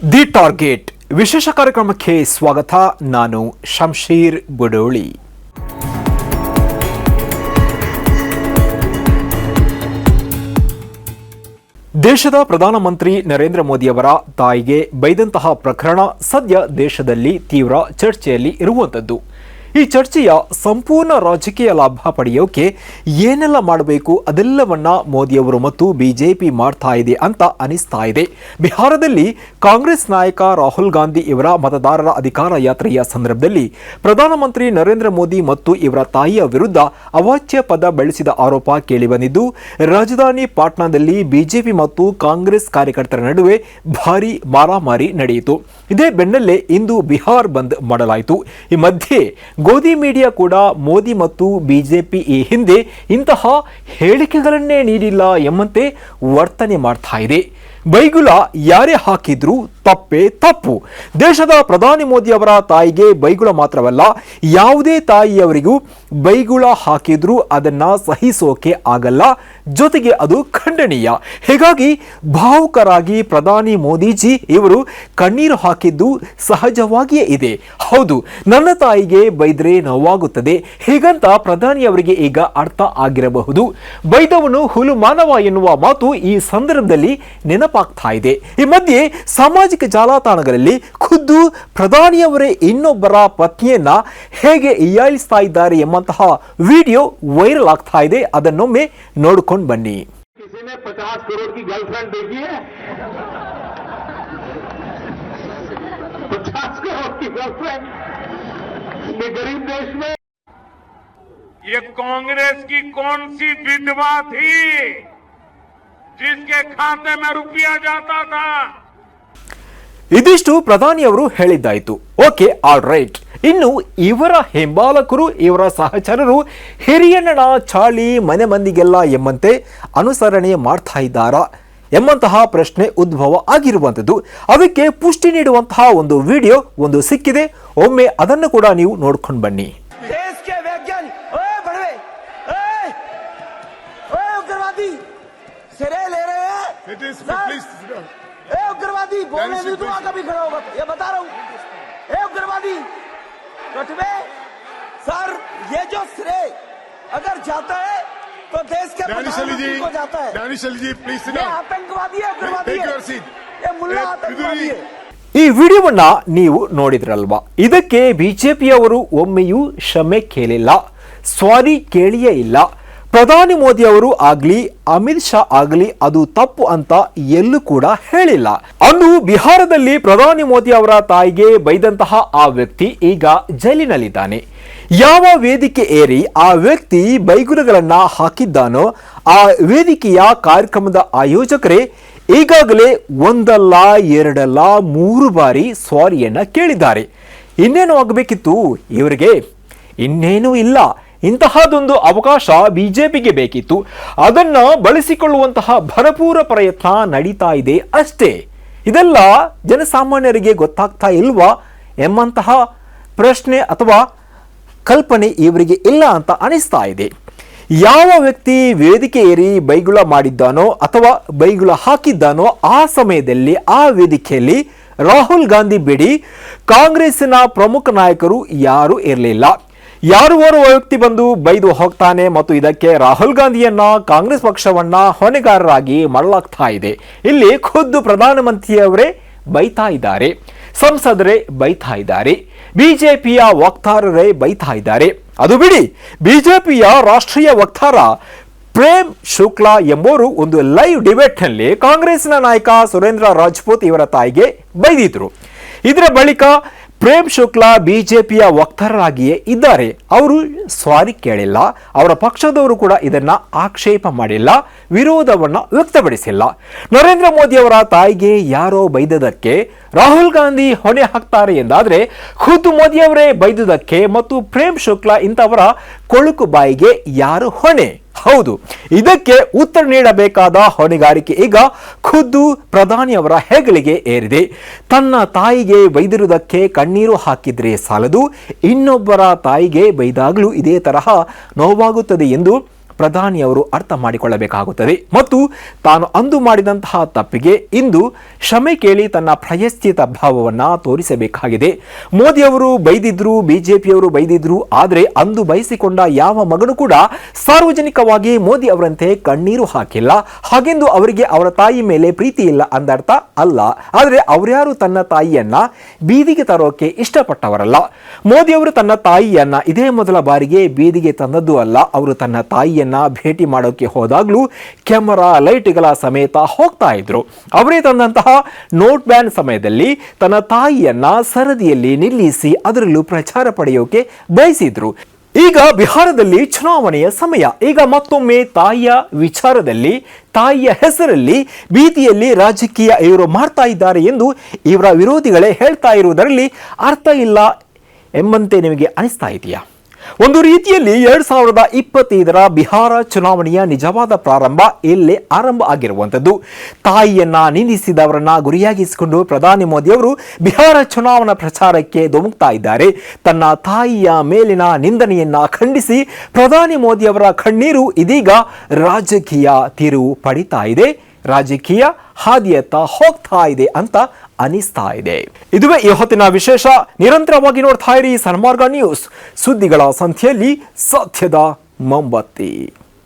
The target ವಿಶೇಷ ಕಾರ್ಯಕ್ರಮಕ್ಕೆ ಸ್ವಾಗತ, ನಾನು ಶಂಶೀರ್ ಬುಡೋಳಿ. ದೇಶದ ಪ್ರಧಾನಮಂತ್ರಿ ನರೇಂದ್ರ ಮೋದಿಯವರ ತಾಯಿಗೆ ಬೈದಂತಹ ಪ್ರಕರಣ ಸದ್ಯ ದೇಶದಲ್ಲಿ ತೀವ್ರ ಚರ್ಚೆಯಲ್ಲಿ ಇರುವಂಥದ್ದು ಈ ಚರ್ಚೆಯ ಸಂಪೂರ್ಣ ರಾಜಕೀಯ ಲಾಭ ಪಡೆಯೋಕೆ ಏನೆಲ್ಲ ಮಾಡಬೇಕು ಅದೆಲ್ಲವನ್ನ ಮೋದಿಯವರು ಮತ್ತು ಬಿಜೆಪಿ ಮಾಡ್ತಾ ಇದೆ ಅಂತ ಅನಿಸ್ತಾ ಇದೆ. ಬಿಹಾರದಲ್ಲಿ ಕಾಂಗ್ರೆಸ್ ನಾಯಕ ರಾಹುಲ್ ಗಾಂಧಿ ಇವರ ಮತದಾರರ ಅಧಿಕಾರ ಯಾತ್ರೆಯ ಸಂದರ್ಭದಲ್ಲಿ ಪ್ರಧಾನಮಂತ್ರಿ ನರೇಂದ್ರ ಮೋದಿ ಮತ್ತು ಇವರ ತಾಯಿಯ ವಿರುದ್ಧ ಅವಾಚ್ಯ ಪದ ಬಳಸಿದ ಆರೋಪ ಕೇಳಿಬಂದಿದ್ದು, ರಾಜಧಾನಿ ಪಾಟ್ನಾದಲ್ಲಿ ಬಿಜೆಪಿ ಮತ್ತು ಕಾಂಗ್ರೆಸ್ ಕಾರ್ಯಕರ್ತರ ನಡುವೆ ಭಾರೀ ಮಾರಾಮಾರಿ ನಡೆಯಿತು. ಇದೇ ಬೆನ್ನಲ್ಲೇ ಇಂದು ಬಿಹಾರ್ ಬಂದ್ ಮಾಡಲಾಯಿತು. ಈ ಮಧ್ಯೆ ಗೋಧಿ ಮೀಡಿಯಾ ಕೂಡ ಮೋದಿ ಮತ್ತು ಬಿಜೆಪಿ ಈ ಹಿಂದೆ ಇಂತಹ ಹೇಳಿಕೆಗಳನ್ನೇ ನೀಡಿಲ್ಲ ಎಂಬಂತೆ ವರ್ತನೆ ಮಾಡ್ತಾ ಇದೆ. ಬೈಗುಲ ಯಾರೇ ಹಾಕಿದ್ರೂ ತಪ್ಪೇ ತಪ್ಪು. ದೇಶದ ಪ್ರಧಾನಿ ಮೋದಿ ಅವರ ತಾಯಿಗೆ ಬೈಗುಳ ಮಾತ್ರವಲ್ಲ, ಯಾವುದೇ ತಾಯಿಯವರಿಗೂ ಬೈಗುಳ ಹಾಕಿದ್ರೂ ಅದನ್ನ ಸಹಿಸೋಕೆ ಆಗಲ್ಲ. ಜೊತೆಗೆ ಅದು ಖಂಡನೀಯ. ಹೀಗಾಗಿ ಭಾವುಕರಾಗಿ ಪ್ರಧಾನಿ ಮೋದಿಜಿ ಇವರು ಕಣ್ಣೀರು ಹಾಕಿದ್ದು ಸಹಜವಾಗಿಯೇ ಇದೆ. ಹೌದು, ನನ್ನ ತಾಯಿಗೆ ಬೈದ್ರೆ ನೋವಾಗುತ್ತದೆ. ಹೀಗಂತ ಪ್ರಧಾನಿಯವರಿಗೆ ಈಗ ಅರ್ಥ ಆಗಿರಬಹುದು. ಬೈದವನು ಹುಲು ಮಾನವ ಎನ್ನುವ ಮಾತು ಈ ಸಂದರ್ಭದಲ್ಲಿ ನೆನಪಾಗ್ತಾ ಇದೆ ಈ ಮಧ್ಯೆ ಸಾಮಾಜಿಕ ಜಾಲತಾಣಗಳಲ್ಲಿ ಖುದ್ದು ಪ್ರಧಾನಿಯವರೇ ಇನ್ನೊಬ್ಬರ ಪತ್ನಿಯನ್ನ ಹೇಗೆ ಇಯಾಳಿಸ್ತಾ ಇದ್ದಾರೆ ಎಂಬಂತಹ ವಿಡಿಯೋ ವೈರಲ್ ಆಗ್ತಾ ಇದೆ ಅದನ್ನೊಮ್ಮೆ ನೋಡ್ಕೊಂಡು ಬನ್ನಿ किसी ने पचास करोड़ की गर्लफ्रेंड देखी है पचास करोड़ की गर्लफ्रेंड ये गरीब देश में ये कांग्रेस की कौन सी विधवा थी जिसके खाते में रुपया जाता था ಇದಿಷ್ಟು ಪ್ರಧಾನಿಯವರು ಹೇಳಿದ್ದಾಯಿತು ಓಕೆ ಆಲ್ ರೈಟ್ ಇನ್ನು ಇವರ ಹಿಂಬಾಲಕರು ಇವರ ಸಹಚರರು ಹಿರಿಯಣ್ಣನ ಚಾಳಿ ಮನೆ ಮಂದಿಗೆಲ್ಲ ಎಂಬಂತೆ ಅನುಸರಣೆ ಮಾಡ್ತಾ ಇದ್ದಾರಾ ಎಂಬಂತಹ ಪ್ರಶ್ನೆ ಉದ್ಭವ ಆಗಿರುವಂಥದ್ದು ಅದಕ್ಕೆ ಪುಷ್ಟಿ ನೀಡುವಂತಹ ಒಂದು ವಿಡಿಯೋ ಒಂದು ಸಿಕ್ಕಿದೆ ಒಮ್ಮೆ ಅದನ್ನು ಕೂಡ ನೀವು ನೋಡ್ಕೊಂಡು ಬನ್ನಿ रहे हैं It is सर, please. ए उग्रवादी बोलने Dancy, नहीं दूंगा please. कभी खड़ा होगा ये बता रहा हूँ ए उग्रवादी कटवे सर ये जो श्रेय अगर जाता है तो देश के Danish Ali प्रधानमंत्री ji, को जाता है Danish Ali ji, please sit ये down. आतंकवादी है उग्रवादी Take है your seat. ये मुल्ला ए, आतंकवादी विदुरी। है ಈ ವಿಡಿಯೋವನ್ನ ನೀವು ನೋಡಿದ್ರಲ್ವಾ ಇದಕ್ಕೆ ಬಿಜೆಪಿಯವರು ಒಮ್ಮೆಯೂ ಕ್ಷಮೆ ಕೇಳಿಲ್ಲ ಸಾರಿ ಕೇಳಿಯೇ ಇಲ್ಲ ಪ್ರಧಾನಿ ಮೋದಿ ಅವರು ಆಗ್ಲಿ, ಅಮಿತ್ ಶಾ ಆಗ್ಲಿ ಅದು ತಪ್ಪು ಅಂತ ಎಲ್ಲೂ ಕೂಡ ಹೇಳಿಲ್ಲ. ಅಂದು ಬಿಹಾರದಲ್ಲಿ ಪ್ರಧಾನಿ ಮೋದಿ ಅವರ ತಾಯಿಗೆ ಬೈದಂತಹ ಆ ವ್ಯಕ್ತಿ ಈಗ ಜೈಲಿನಲ್ಲಿದ್ದಾನೆ. ಯಾವ ವೇದಿಕೆ ಏರಿ ಆ ವ್ಯಕ್ತಿ ಬೈಗುಲಗಳನ್ನು ಹಾಕಿದ್ದಾನೋ ಆ ವೇದಿಕೆಯ ಕಾರ್ಯಕ್ರಮದ ಆಯೋಜಕರೇ ಈಗಾಗಲೇ ಒಂದಲ್ಲ, ಎರಡಲ್ಲ, ಮೂರು ಬಾರಿ ಸಾರಿಯನ್ನ ಕೇಳಿದ್ದಾರೆ. ಇನ್ನೇನು ಆಗಬೇಕಿತ್ತು? ಇವರಿಗೆ ಇನ್ನೇನೂ ಇಲ್ಲ. ಇಂತಹದೊಂದು ಅವಕಾಶ ಬಿಜೆಪಿಗೆ ಬೇಕಿತ್ತು. ಅದನ್ನ ಬಳಸಿಕೊಳ್ಳುವಂತಹ ಭರಪೂರ ಪ್ರಯತ್ನ ನಡೀತಾ ಇದೆ ಅಷ್ಟೇ. ಇದೆಲ್ಲ ಜನಸಾಮಾನ್ಯರಿಗೆ ಗೊತ್ತಾಗ್ತಾ ಇಲ್ವಾ ಎಂಬಂತಹ ಪ್ರಶ್ನೆ ಅಥವಾ ಕಲ್ಪನೆ ಇವರಿಗೆ ಇಲ್ಲ ಅಂತ ಅನಿಸ್ತಾ ಇದೆ. ಯಾವ ವ್ಯಕ್ತಿ ವೇದಿಕೆ ಏರಿ ಬೈಗುಳ ಮಾಡಿದ್ದಾನೋ ಅಥವಾ ಬೈಗುಳ ಹಾಕಿದ್ದಾನೋ ಆ ಸಮಯದಲ್ಲಿ ಆ ವೇದಿಕೆಯಲ್ಲಿ ರಾಹುಲ್ ಗಾಂಧಿ ಬಿಡಿ. ಕಾಂಗ್ರೆಸ್ಸಿನ ಪ್ರಮುಖ ನಾಯಕರು ಯಾರೂ ಇರಲಿಲ್ಲ. ಯಾರು ಓರ್ವ ವ್ಯಕ್ತಿ ಬಂದು ಬೈದು ಹೋಗ್ತಾನೆ ಮತ್ತು ಇದಕ್ಕೆ ರಾಹುಲ್ ಗಾಂಧಿಯನ್ನ ಕಾಂಗ್ರೆಸ್ ಪಕ್ಷವನ್ನ ಹೊಣೆಗಾರರಾಗಿ ಮರಳಾಗ್ತಾ ಇದೆ. ಇಲ್ಲಿ ಖುದ್ದು ಪ್ರಧಾನಮಂತ್ರಿಯವರೇ ಬೈತಾ ಇದ್ದಾರೆ. ಸಂಸದರೇ ಬೈತಾ ಇದ್ದಾರೆ. ಬಿಜೆಪಿಯ ವಕ್ತಾರರೇ ಬೈತಾ ಇದ್ದಾರೆ. ಅದು ಬಿಡಿ, ಬಿಜೆಪಿಯ ರಾಷ್ಟ್ರೀಯ ವಕ್ತಾರ ಪ್ರೇಮ್ ಶುಕ್ಲಾ ಎಂಬುವರು ಒಂದು ಲೈವ್ ಡಿಬೇಟ್ನಲ್ಲಿ ಕಾಂಗ್ರೆಸ್ನ ನಾಯಕ ಸುರೇಂದ್ರ ರಾಜ್ಪೂತ್ ಇವರ ತಾಯಿಗೆ ಬೈದಿದ್ರು. ಇದರ ಬಳಿಕ ಪ್ರೇಮ್ ಶುಕ್ಲಾ ಬಿಜೆಪಿಯ ವಕ್ತಾರರಾಗಿಯೇ ಇದ್ದಾರೆ. ಅವರು ಸಾರಿ ಕೇಳಿಲ್ಲ. ಅವರ ಪಕ್ಷದವರು ಕೂಡ ಇದನ್ನ ಆಕ್ಷೇಪ ಮಾಡಿಲ್ಲ, ವಿರೋಧವನ್ನು ವ್ಯಕ್ತಪಡಿಸಿಲ್ಲ. ನರೇಂದ್ರ ಮೋದಿ ಅವರ ತಾಯಿಗೆ ಯಾರೋ ಬೈದದಕ್ಕೆ ರಾಹುಲ್ ಗಾಂಧಿ ಹೊಣೆ ಹಾಕ್ತಾರೆ ಎಂದಾದರೆ, ಖುದ್ದು ಮೋದಿಯವರೇ ಬೈದುದಕ್ಕೆ ಮತ್ತು ಪ್ರೇಮ್ ಶುಕ್ಲಾ ಇಂಥವರ ಕೊಳುಕು ಬಾಯಿಗೆ ಯಾರು ಹೊಣೆ? ಹೌದು, ಇದಕ್ಕೆ ಉತ್ತರ ನೀಡಬೇಕಾದ ಹೊಣೆಗಾರಿಕೆ ಈಗ ಖುದ್ದು ಪ್ರಧಾನಿಯವರ ಹೆಗಲಿಗೆ ಏರಿದೆ. ತನ್ನ ತಾಯಿಗೆ ಬೈದಿರುವುದಕ್ಕೆ ಕಣ್ಣೀರು ಹಾಕಿದ್ರೆ ಸಾಲದು, ಇನ್ನೊಬ್ಬರ ತಾಯಿಗೆ ಬೈದಾಗಲೂ ಇದೇ ತರಹ ನೋವಾಗುತ್ತದೆ ಎಂದು ಪ್ರಧಾನಿಯವರು ಅರ್ಥ ಮಾಡಿಕೊಳ್ಳಬೇಕಾಗುತ್ತದೆ. ಮತ್ತು ತಾನು ಅಂದು ಮಾಡಿದಂತಹ ತಪ್ಪಿಗೆ ಇಂದು ಕ್ಷಮೆ ಕೇಳಿ ತನ್ನ ಪ್ರಾಯಶ್ಚಿತ ಭಾವವನ್ನ ತೋರಿಸಬೇಕಾಗಿದೆ. ಮೋದಿಯವರು ಬೈದಿದ್ರು ಬಿಜೆಪಿಯವರು ಬೈದಿದ್ರು, ಆದರೆ ಅಂದು ಬಯಸಿಕೊಂಡ ಯಾವ ಮಗನು ಕೂಡ ಸಾರ್ವಜನಿಕವಾಗಿ ಮೋದಿ ಅವರಂತೆ ಕಣ್ಣೀರು ಹಾಕಿಲ್ಲ. ಹಾಗೆಂದು ಅವರಿಗೆ ಅವರ ತಾಯಿ ಮೇಲೆ ಪ್ರೀತಿ ಇಲ್ಲ ಅಂದರ್ಥ ಅಲ್ಲ. ಆದರೆ ಅವರ್ಯಾರು ತನ್ನ ತಾಯಿಯನ್ನ ಬೀದಿಗೆ ತರೋಕೆ ಇಷ್ಟಪಟ್ಟವರಲ್ಲ. ಮೋದಿಯವರು ತನ್ನ ತಾಯಿಯನ್ನ ಇದೇ ಮೊದಲ ಬಾರಿಗೆ ಬೀದಿಗೆ ತಂದದ್ದು ಅಲ್ಲ. ಅವರು ತನ್ನ ತಾಯಿಯನ್ನ ಭೇಟಿ ಮಾಡೋಕೆ ಹೋದಾಗ್ಲೂ ಕ್ಯಾಮರಾ ಲೈಟ್ಗಳ ಸಮೇತ ಹೋಗ್ತಾ ಇದ್ರು. ಅವರೇ ತಂದಂತಹ ನೋಟ್ ಬ್ಯಾನ್ ಸಮಯದಲ್ಲಿ ತನ್ನ ತಾಯಿಯನ್ನ ಸರದಿಯಲ್ಲಿ ನಿಲ್ಲಿಸಿ ಅದರಲ್ಲೂ ಪ್ರಚಾರ ಪಡೆಯೋಕೆ ಬಯಸಿದ್ರು. ಈಗ ಬಿಹಾರದಲ್ಲಿ ಚುನಾವಣೆಯ ಸಮಯ. ಈಗ ಮತ್ತೊಮ್ಮೆ ತಾಯಿಯ ವಿಚಾರದಲ್ಲಿ, ತಾಯಿಯ ಹೆಸರಲ್ಲಿ ಬೀದಿಯಲ್ಲಿ ರಾಜಕೀಯ ಇವರು ಮಾಡ್ತಾ ಇದ್ದಾರೆ ಎಂದು ಇವರ ವಿರೋಧಿಗಳೇ ಹೇಳ್ತಾ ಇರುವುದರಲ್ಲಿ ಅರ್ಥ ಇಲ್ಲ ಎಂಬಂತೆ ನಿಮಗೆ ಅನಿಸ್ತಾ ಇದೆಯಾ? ಒಂದು ರೀತಿಯಲ್ಲಿ ಎರಡ್ ಸಾವಿರದ ಇಪ್ಪತ್ತೈದರ ಬಿಹಾರ ಚುನಾವಣೆಯ ನಿಜವಾದ ಪ್ರಾರಂಭ ಇಲ್ಲೇ ಆರಂಭ ಆಗಿರುವಂಥದ್ದು. ತಾಯಿಯನ್ನ ನಿಂದಿಸಿದವರನ್ನ ಗುರಿಯಾಗಿಸಿಕೊಂಡು ಪ್ರಧಾನಿ ಮೋದಿಯವರು ಬಿಹಾರ ಚುನಾವಣಾ ಪ್ರಚಾರಕ್ಕೆ ಧುಮುಕ್ತಾ ಇದ್ದಾರೆ. ತನ್ನ ತಾಯಿಯ ಮೇಲಿನ ನಿಂದನೆಯನ್ನ ಖಂಡಿಸಿ ಪ್ರಧಾನಿ ಮೋದಿಯವರ ಕಣ್ಣೀರು ಇದೀಗ ರಾಜಕೀಯ ತಿರುವು ಪಡಿತಾ ಇದೆ. ರಾಜಕೀಯ ಹಾದಿಯತ್ತ ಹೋಗ್ತಾ ಇದೆ ಅಂತ ಅನಿಸ್ತಾ ಇದೆ. ಇದುವೇ ಈ ಹೊತ್ತಿನ ವಿಶೇಷ, ನಿರಂತರವಾಗಿ ನೋಡ್ತಾ ಇರಿ ಸನ್ಮಾರ್ಗ ನ್ಯೂಸ್. ಸುದ್ದಿಗಳ ಸಂಖ್ಯೆಯಲ್ಲಿ ಸತ್ಯದ ಮೊಂಬತ್ತಿ.